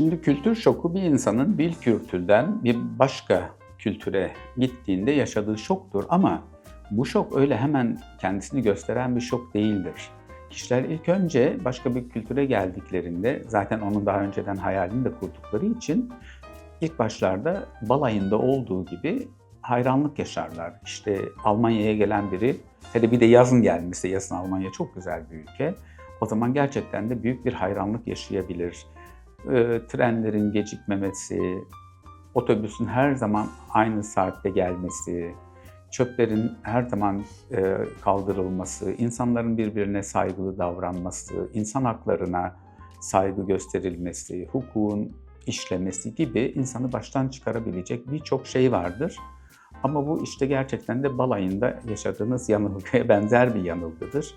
Şimdi kültür şoku bir insanın bir kültürden bir başka kültüre gittiğinde yaşadığı şoktur ama bu şok öyle hemen kendisini gösteren bir şok değildir. Kişiler ilk önce başka bir kültüre geldiklerinde zaten onun daha önceden hayalini de kurdukları için ilk başlarda balayında olduğu gibi hayranlık yaşarlar. İşte Almanya'ya gelen biri, hele bir de yazın gelmişse, yazın Almanya çok güzel bir ülke. O zaman gerçekten de büyük bir hayranlık yaşayabilir. E, trenlerin gecikmemesi, otobüsün her zaman aynı saatte gelmesi, çöplerin her zaman e, kaldırılması, insanların birbirine saygılı davranması, insan haklarına saygı gösterilmesi, hukukun işlemesi gibi insanı baştan çıkarabilecek birçok şey vardır. Ama bu işte gerçekten de balayında yaşadığınız yanılgıya benzer bir yanılgıdır.